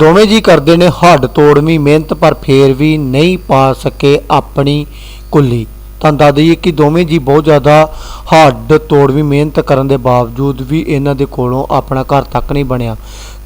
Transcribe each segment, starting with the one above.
ਦੋਵੇਂ ਜੀ ਕਰਦੇ ਨੇ ਹੱਡ ਤੋੜਵੀਂ, ਮਿਹਨਤ, ਪਰ ਫੇਰ ਵੀ ਨਹੀਂ ਪਾ ਸਕੇ ਆਪਣੀ ਕੁੱਲੀ। ਤਾਂ ਦੱਸ ਦਈਏ ਕਿ ਦੋਵੇਂ ਜੀ ਬਹੁਤ ਜ਼ਿਆਦਾ ਹੱਡ ਤੋੜਵੀਂ, ਮਿਹਨਤ ਕਰਨ ਦੇ ਬਾਵਜੂਦ ਵੀ ਇਹਨਾਂ ਦੇ ਕੋਲੋਂ ਆਪਣਾ ਘਰ ਤੱਕ ਨਹੀਂ ਬਣਿਆ।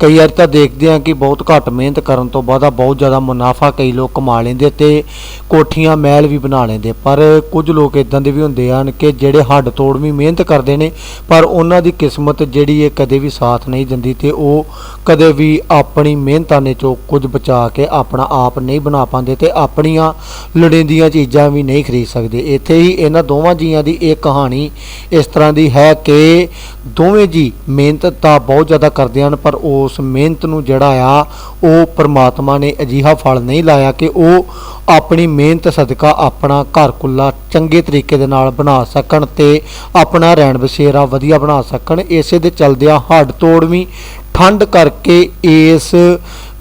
ਕਈ ਵਾਰ ਤਾਂ ਦੇਖਦੇ ਹਾਂ ਕਿ ਬਹੁਤ ਘੱਟ ਮਿਹਨਤ ਕਰਨ ਤੋਂ ਬਾਅਦ ਬਹੁਤ ਜ਼ਿਆਦਾ ਮੁਨਾਫਾ ਕਈ ਲੋਕ ਕਮਾ ਲੈਂਦੇ ਤੇ ਕੋਠੀਆਂ, ਮਹਿਲ ਵੀ ਬਣਾ ਲੈਂਦੇ ਪਰ ਕੁਝ ਲੋਕ ਇਦਾਂ ਦੇ ਵੀ ਹੁੰਦੇ ਹਨ ਕਿ ਜਿਹੜੇ ਹੱਡ ਤੋੜ ਵੀ ਮਿਹਨਤ ਕਰਦੇ ਨੇ, ਪਰ ਉਹਨਾਂ ਦੀ ਕਿਸਮਤ ਜਿਹੜੀ ਹੈ ਕਦੇ ਵੀ ਸਾਥ ਨਹੀਂ ਦਿੰਦੀ ਤੇ ਉਹ ਕਦੇ ਵੀ ਆਪਣੀ ਮਿਹਨਤਾਂ ਨੇ ਚੋਂ ਕੁਝ ਬਚਾ ਕੇ ਆਪਣਾ ਆਪ ਨਹੀਂ ਬਣਾ ਪਾਉਂਦੇ ਤੇ ਆਪਣੀਆਂ ਲੋੜੀਂਦੀਆਂ ਚੀਜ਼ਾਂ ਵੀ ਨਹੀਂ ਖਰੀਦ ਸਕਦੇ। ਇੱਥੇ ਹੀ ਇਹਨਾਂ ਦੋਵਾਂ ਜੀਆਂ ਦੀ ਇਹ ਕਹਾਣੀ ਇਸ ਤਰ੍ਹਾਂ ਦੀ ਹੈ ਕਿ ਦੋਵੇਂ ਜੀ ਮਿਹਨਤ ਤਾਂ ਬਹੁਤ ਜ਼ਿਆਦਾ ਕਰਦੇ ਹਨ, ਪਰ ਉਹ ਉਸ ਮਿਹਨਤ ਨੂੰ ਜਿਹੜਾ ਆ, ਉਹ ਪ੍ਰਮਾਤਮਾ ਨੇ ਅਜੀਹਾ ਫਲ ਨਹੀਂ ਲਾਇਆ ਕਿ ਉਹ ਆਪਣੀ ਮਿਹਨਤ ਸਦਕਾ ਆਪਣਾ ਘਰ ਕੁੱਲਾ ਚੰਗੇ ਤਰੀਕੇ ਦੇ ਨਾਲ ਬਣਾ ਸਕਣ ਤੇ ਆਪਣਾ ਰਹਿਣ ਬਸੇਰਾ ਵਧੀਆ ਬਣਾ ਸਕਣ। ਇਸੇ ਦੇ ਚਲਦਿਆਂ ਹੱਡ ਤੋੜਵੀਂ ਠੰਡ ਕਰਕੇ ਇਸ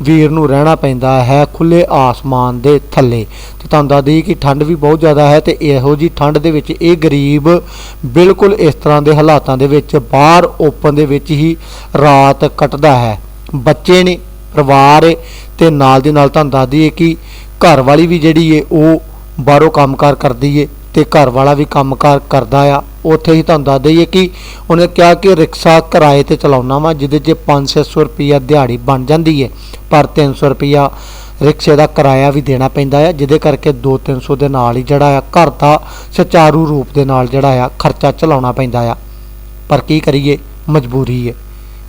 ਵੀਰ ਨੂੰ ਰਹਿਣਾ ਪੈਂਦਾ ਹੈ ਖੁੱਲੇ ਆਸਮਾਨ ਦੇ ਥੱਲੇ। ਤੇ ਤੁਹਾਨੂੰ ਦੱਸ ਦਈਏ ਕਿ ਠੰਡ ਵੀ ਬਹੁਤ ਜ਼ਿਆਦਾ ਹੈ ਤੇ ਇਹੋ ਜੀ ਠੰਡ ਦੇ ਵਿੱਚ ਇਹ ਗਰੀਬ ਬਿਲਕੁਲ ਇਸ ਤਰ੍ਹਾਂ ਦੇ ਹਾਲਾਤਾਂ ਦੇ ਵਿੱਚ ਬਾਹਰ ਓਪਨ ਦੇ ਵਿੱਚ ਹੀ ਰਾਤ ਕੱਟਦਾ ਹੈ। ਬੱਚੇ ਨੇ, ਪਰਿਵਾਰ ਏ ਤੇ ਨਾਲ ਦੀ ਨਾਲ ਤੁਹਾਨੂੰ ਦੱਸ ਦਈਏ ਕਿ ਘਰ ਵਾਲੀ ਵੀ ਜਿਹੜੀ ਏ ਉਹ ਬਾਹਰੋਂ ਕੰਮਕਾਰ ਕਰਦੀ ਏ ਤੇ ਘਰ ਵਾਲਾ ਵੀ ਕੰਮਕਾਰ ਕਰਦਾ ਆ। ਉੱਥੇ ਹੀ ਤੁਹਾਨੂੰ ਦੱਸ ਦਈਏ ਕਿ ਉਹਨੇ ਕਿਹਾ ਕਿ ਰਿਕਸ਼ਾ ਕਿਰਾਏ ਤੇ ਚਲਾਉਣਾ ਵਾ, ਜਿਹਦੇ 'ਚ 5-600 ਰੁਪਈਆ ਦਿਹਾੜੀ ਬਣ ਜਾਂਦੀ ਏ ਪਰ 300 ਰੁਪਈਆ ਰਿਕਸ਼ੇ ਦਾ ਕਿਰਾਇਆ ਵੀ ਦੇਣਾ ਪੈਂਦਾ ਆ, ਜਿਹਦੇ ਕਰਕੇ 2-300 ਦੇ ਨਾਲ ਹੀ ਜਿਹੜਾ ਆ, ਘਰ ਦਾ ਸੁਚਾਰੂ ਰੂਪ ਦੇ ਨਾਲ ਜਿਹੜਾ ਆ, ਖਰਚਾ ਚਲਾਉਣਾ ਪੈਂਦਾ ਆ। ਪਰ ਕੀ ਕਰੀਏ? ਮਜਬੂਰੀ ਹੈ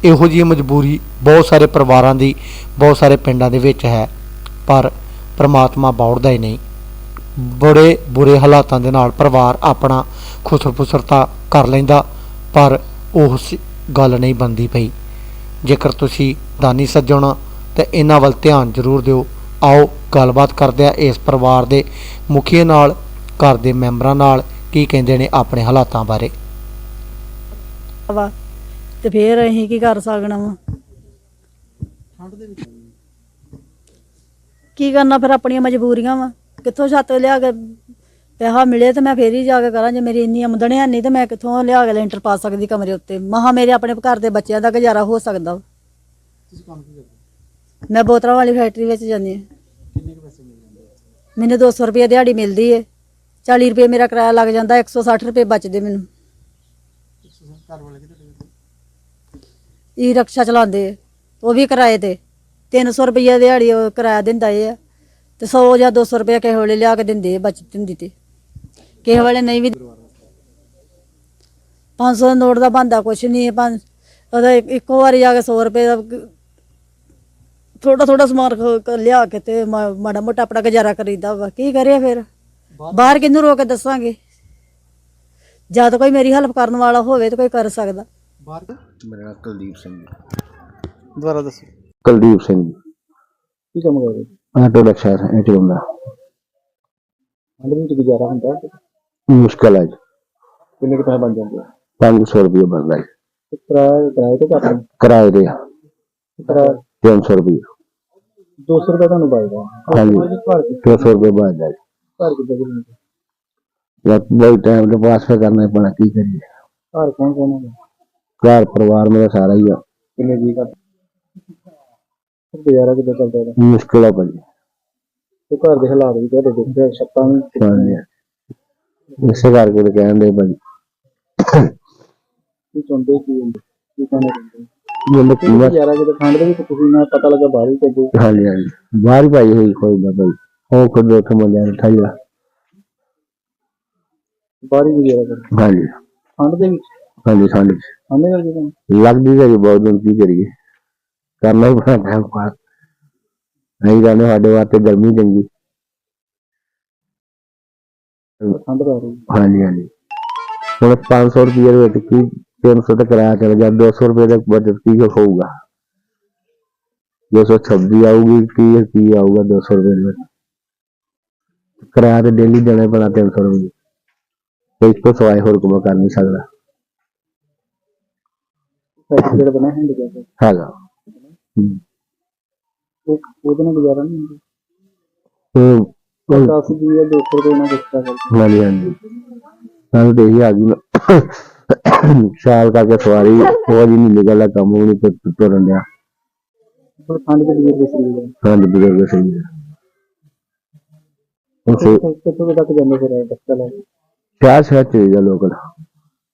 ਇਹੋ ਜਿਹੀ ਮਜਬੂਰੀ ਬਹੁਤ ਸਾਰੇ ਪਰਿਵਾਰਾਂ ਦੀ, ਬਹੁਤ ਸਾਰੇ ਪਿੰਡਾਂ ਦੇ ਵਿੱਚ ਹੈ। ਪਰ ਪ੍ਰਮਾਤਮਾ ਬੌੜਦਾ ਹੀ ਨਹੀਂ। ਬੜੇ ਬੁਰੇ ਹਾਲਾਤਾਂ ਦੇ ਨਾਲ ਪਰਿਵਾਰ ਆਪਣਾ ਖੁਸਰ-ਫੁਸਰਤਾ ਕਰ ਲੈਂਦਾ, ਪਰ ਉਹ ਗੱਲ ਨਹੀਂ ਬੰਦੀ ਪਈ। ਜੇਕਰ ਤੁਸੀਂ ਦਾਨੀ ਸੱਜਣ ਤੇ ਇਹਨਾਂ ਵੱਲ ਧਿਆਨ ਜ਼ਰੂਰ ਦਿਓ ਆਓ ਗੱਲਬਾਤ ਕਰਦੇ ਆ ਇਸ ਪਰਿਵਾਰ ਦੇ ਮੁਖੀਏ ਨਾਲ, ਘਰ ਦੇ ਮੈਂਬਰਾਂ ਨਾਲ, ਕੀ ਕਹਿੰਦੇ ਨੇ ਆਪਣੇ ਹਾਲਾਤਾਂ ਬਾਰੇ? ਵਾ ਤੇ ਫੇਰ ਅਸੀਂ ਕੀ ਕਰ ਸਕਣਾ ਵਾ? ਕੀ ਕਰਨਾ ਫਿਰ ਆਪਣੀਆਂ ਮਜਬੂਰੀਆਂ ਵਾ? ਕਿੱਥੋਂ ਛੱਤ ਲਿਆ ਕੇ ਪੈਸਾ ਮਿਲੇ ਤੇ ਮੈਂ ਫੇਰ ਹੀ ਜਾ ਕੇ ਕਰਾਂ, ਜੇ ਮੇਰੀ ਇੰਨੀ ਆਮਦਨ ਹੈ ਨਹੀਂ ਤੇ ਮੈਂ ਕਿੱਥੋਂ ਲਿਆ ਕੇ ਲੈਂਟਰ ਪਾ ਸਕਦੀ ਕਮਰੇ ਉੱਤੇ? ਮਹਾ ਮੇਰੇ ਆਪਣੇ ਘਰ ਦੇ ਬੱਚਿਆਂ ਦਾ ਗੁਜ਼ਾਰਾ ਹੋ ਸਕਦਾ ਵਾ। ਮੈਂ ਬੋਤਲਾਂ ਵਾਲੀ ਫੈਕਟਰੀ ਵਿੱਚ ਜਾਂਦੀ ਹਾਂ। ਮੈਨੂੰ 200 ਰੁਪਏ ਦਿਹਾੜੀ ਮਿਲਦੀ ਏ। 40 ਰੁਪਏ ਮੇਰਾ ਕਿਰਾਇਆ ਲੱਗ ਜਾਂਦਾ 160 ਰੁਪਏ ਬਚਦੇ ਮੈਨੂੰ। ਈ ਰਕਸ਼ਾ ਚਲਾਉਂਦੇ ਆ, ਉਹ ਵੀ ਕਿਰਾਏ ਤੇ। 300 ਰੁਪਏ ਦਿਹਾੜੀ ਉਹ ਕਿਰਾਇਆ ਦਿੰਦਾ ਏ ਆ ਤੇ 100 ਜਾਂ 200 ਰੁਪਏ ਕਿਸੇ ਵੇਲੇ ਲਿਆ ਕੇ ਦਿੰਦੇ ਆ, ਬਚਤ ਹੁੰਦੀ ਤੇ। ਕਿਸੇ ਵੇਲੇ ਨਹੀਂ ਵੀ 500 ਦਾ ਨੋਟ ਦਾ ਬੰਦਾ ਕੁਛ ਨਹੀਂ ਹੈ ਪੰਜ ਉਹਦਾ ਇੱਕ- ਇੱਕੋ ਵਾਰੀ ਜਾ ਕੇ 100 ਰੁਪਏ ਦਾ ਥੋੜਾ ਥੋੜਾ ਸਮਾਨ ਖ- ਲਿਆ ਕੇ ਤੇ ਮਾ- ਮਾੜਾ ਮੋਟਾ ਆਪਣਾ ਗੁਜ਼ਾਰਾ ਕਰੀਦਾ ਵਾ। ਕੀ ਕਰਿਆ ਫਿਰ? ਬਾਹਰ ਕਿਹਨੂੰ ਰੋ ਕੇ ਦੱਸਾਂਗੇ? ਜਦ ਕੋਈ ਮੇਰੀ ਹੈਲਪ ਕਰਨ ਵਾਲਾ ਹੋਵੇ ਤਾਂ ਕੋਈ ਕਰ ਸਕਦਾ। ਮੇਰਾ ਨਾਮ ਕੁਲਦੀਪ ਸਿੰਘ ਜੀ ਦੁਬਾਰਾ ਦੱਸੋ। ਕੁਲਦੀਪ ਸਿੰਘ ਜੀ। ਕੀ ਕੰਮ ਕਰਦੇ? ਆਟੋ ਰਿਕਸ਼ਾ ਇਹ ਚਲਾਉਂਦਾ ਹੰਡ ਵਿੱਚ ਗੁਜ਼ਾਰਾ ਹੁੰਦਾ ਮੁਸ਼ਕਲ ਹੈ ਜੀ। ਕਿੰਨੇ ਕੁ ਪੈਸੇ ਬਣ ਜਾਂਦੇ ਆ? 500 ਰੁਪਏ ਬਣਦਾ ਜੀ। ਤੇ ਕਿਰਾਇਆ ਕਿਰਾਏ ਤੇ ਕਿਰਾਏ ਦੇ ਆ, ਕਿਰਾਇਆ 300 ਰੁਪਏ 200 ਰੁਪਏ ਤੁਹਾਨੂੰ ਬਚਦਾ ਹਾਂਜੀ। ਘਰ ਕਿ- 300 ਰੁਪਏ ਬਚਦਾ ਜੀ। ਘਰ ਕਿੱਦਾਂ ਦੇ ਹੁੰਦੇ? ਜਦ ਬਹੁਤ ਟਾਈਮ ਦੇ ਪਾਸ ਫਿਰ ਕਰਨਾ ਪੈਣਾ ਕੀ ਕਰੀਏ? ਘਰ ਕੌਣ ਕੌਣ ਹੈ? ਘਰ ਪਰਿਵਾਰ ਮੇਰਾ ਸਾਰਾ ਹੀ ਆ। ਕਿੰਨੇ ਜੀ ਫਿਰ ਗੁਜ਼ਾਰਾ ਕਿੱਦਾਂ ਚੱਲਦਾ ਇਹਦਾ? ਮੁਸ਼ਕਲ ਆ ਭਾਜੀ। ਤੇ ਘਰ ਦੇ ਹਾਲਾਤ ਵੀ ਤੁਹਾਡੇ ਦੇਖਦੇ ਛੱਤਾਂ ਵੀ ਹਾਂਜੀ ਇਸੇ ਕਰਕੇ ਤਾਂ ਕਹਿੰਦੇ ਭਾਜੀ। ਕੀ ਚਾਹੁੰਦੇ ਕੀ ਹੁੰਦੇ? ਕੀ ਕਹਿਣਾ ਚਾਹੁੰਦੇ ਜਿੰਦ ਕੀ ਕੀਮਤ ਗੁਜ਼ਾਰਾ ਕਿਤੇ ਠੰਡ ਦੇ ਵਿੱਚ ਤੁਸੀਂ ਨਾ ਪਤਾ ਲੱਗਾ ਬਾਹਰ ਹੀ ਚੱਲਦੇ ਹਾਂਜੀ ਹਾਂਜੀ। ਬਾਹਰ ਹੀ ਪਾਈ ਹੋਈ ਕੋਈ ਨਾ ਭਾਈ ਉਹ ਖੁਦ ਉੱਥੇ ਮੁੰਡਿਆਂ ਨੇ ਠਾਈ ਆ? ਬਾਹਰ ਹੀ ਗੁਜ਼ਾਰਾ ਕਰਦੇ ਹਾਂਜੀ। ਠੰਡ ਦੇ ਵਿੱਚ? ਹਾਂਜੀ ਹਾਂਜੀ ਠੰਡ ਦੇ ਵਿੱਚ ਲੱਗਦੀ ਹੈ ਜੀ ਬਹੁਤ ਦਿਨ ਕੀ ਕਰੀਏ? ਕਰਨਾ ਹੀ ਪੈਣਾ ਟਾਈਮ ਪਾਸ ਨਹੀਂ ਜਾਣੇ ਸਾਡੇ ਵਾਸਤੇ ਗਰਮੀ ਚੰਗੀ। ਠੰਡ ਪੈ ਰਹੀ ਹਾਂਜੀ ਹਾਂਜੀ। ਹੁਣ 500 ਰੁਪਏ ਦੇ ਵਿੱਚ ਕੀ 300 ਤੇ ਕਿਰਾਇਆ ਚਲ ਗਿਆ 200 ਰੁਪਏ ਦਾ ਬਜਟ ਕੀ ਹੋਊਗਾ? 226 ਆਊਗੀ ਕੀ ਕੀ ਆਊਗਾ 200 ਰੁਪਏ ਦੇ ਕਿਰਾਇਆ ਤੇ ਡੇਲੀ ਦੇਣਾ ਪੈਣਾ 300 ਰੁਪਏ। ਤੇ ਇਸ ਤੋਂ ਸਿਵਾਏ ਹੋਰ ਕੋਈ ਕਰ ਨਹੀਂ ਸਕਦਾ। ਫੈਕਟਰੀ ਜਿਹੜਾ ਬਣਾ ਹੈਂਡ ਗਿਆ ਹੈਗਾ। ਹੂੰ। ਉਹ ਉਹਦੇ ਨਾਲ ਗੁਜ਼ਾਰਾ ਨਹੀਂ ਹੁੰਦਾ। ਉਹ ਉਹ 10 ਦੀ ਹੈ 200 ਰੁਪਏ ਨਾਲ ਗੁਜ਼ਾਰਾ। ਕਰਦੇ ਹਾਂਜੀ ਹਾਂਜੀ। ਸਾਨੂੰ ਤੇ ਇਹੀ ਆ ਗਈ। ਨਾ। ਸ਼ਾਲ ਕਰਕੇ ਸਵਾਰੀ ਉਹ ਜੀ ਨਹੀਂ ਨਿਕਲਦਾ ਕੰਮ ਉਹ ਨਹੀਂ ਤੁਰਨ ਡਿਆ। ਹੁਣ ਠੰਡ ਦੇ ਬਜ਼ੁਰਗ ਸਰੀਰ ਹੈ ਹਾਂਜੀ ਬਜ਼ੁਰਗ ਸਿੰਘ ਜੀ ਉਸੇ ਕਿੱਥੋਂ ਤੱਕ ਜਾਂਦੇ ਫਿਰ ਇਹ ਬੱਚਾ ਲੈ ਕੇ? ਸ਼ਹਿਰ ਸ਼ਹਿਰ ਚ ਜਾ ਲੋਕਲ।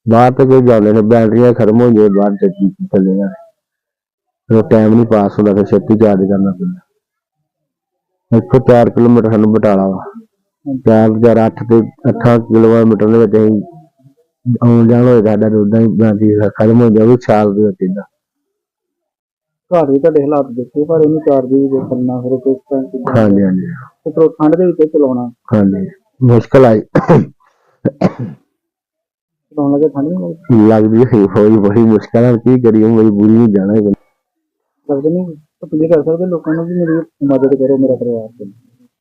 ਬਾਹਰ ਤੇ ਕੋਈ ਜਾਂਦੇ ਨੇ ਬੈਟਰੀਆਂ ਖਤਮ ਹੋ ਜਾਏ ਬਾਹਰ ਚ ਚੱਲੇ ਜਾਂਦੇ ਉਹ ਟਾਈਮ ਨਹੀਂ ਪਾਸ ਹੁੰਦਾ ਫਿਰ ਛੇਤੀ ਚਾਰਜ ਕਰਨਾ ਪੈਂਦਾ। ਇੱਥੋਂ 4 ਕਿਲੋਮੀਟਰ ਸਾਨੂੰ ਬਟਾਲਾ ਵਾ। 4008 ਤੇ 8 ਕਿਲੋਮੀਟਰ ਦੇ ਵਿੱਚ ਅਸੀਂ ਆਉਣ ਜਾਣ ਹੋਏ ਸਾਡਾ ਤੇ ਉਦਾਂ ਹੀ ਬਾਕੀ ਖਤਮ ਹੋ ਜਾਵੇ ਸਾਲ ਦੇ ਵਿੱਚ ਏਦਾਂ ਘਰ ਵੀ ਤੁਹਾਡੇ ਹਾਲਾਤ ਦੇਖੇ ਪਰ ਇਹਨੂੰ ਚਾਰਜ ਵੀ ਕਰਨਾ ਫਿਰ ਕਿਸ ਤਰ੍ਹਾਂ ਕਿੱਦਾਂ? ਹਾਂਜੀ ਹਾਂਜੀ। ਤੇ ਫਿਰ ਉਹ ਠੰਡ ਦੇ ਵਿੱਚ ਚਲਾਉਣਾ। ਹਾਂਜੀ ਮੁਸ਼ਕਲ ਆਈ। ਚਲਾਉਣ ਲੱਗੇ ਠੰਡ ਨਹੀਂ ਲੱਗਦੀ? ਲੱਗਦੀ ਹੈ ਹੋਈ ਬੜੀ ਮੁਸ਼ਕਲ ਹੈ ਕੀ ਕਰੀਏ ਮਜਬੂਰੀ ਨਹੀਂ ਜਾਣਾ ਹੀ। ਪੈਂਦਾ। ਲੱਗਦੇ ਨਹੀਂ ਅਪੀਲ ਕਰ ਸਕਦੇ ਲੋਕਾਂ ਨੂੰ ਵੀ ਮੇਰੀ ਮਦਦ ਕਰੋ ਮੇਰਾ ਪਰਿਵਾਰ ਤੇ।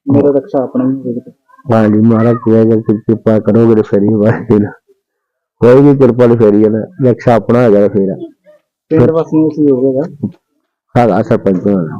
ਮੇਰਾ ਰਕਸ਼ਾ ਆਪਣਾ ਹੀ ਹੋਵੇ। ਹਾਂਜੀ ਮਹਾਰਾਜ ਕਹੇਗਾ ਕਿ ਕਿਰਪਾ ਕਰੋਗੇ ਤੇ ਫੇਰੀ ਵਾਹਿਗੁਰੂ। ਕੋਈ ਵੀ ਕਿਰਪਾ ਨਾਲ ਫੇਰੀ ਹੈ ਨਾ। ਰਕਸ਼ਾ ਆਪਣਾ ਹੈਗਾ ਫੇਰ। ਪਿੰਡ ਵਾਸੀਆਂ ਨੂੰ ਸਹਿਯੋਗ ਹੈਗਾ ਹੈਗਾ ਸਰਪੰਚ ਹੋਣਾ।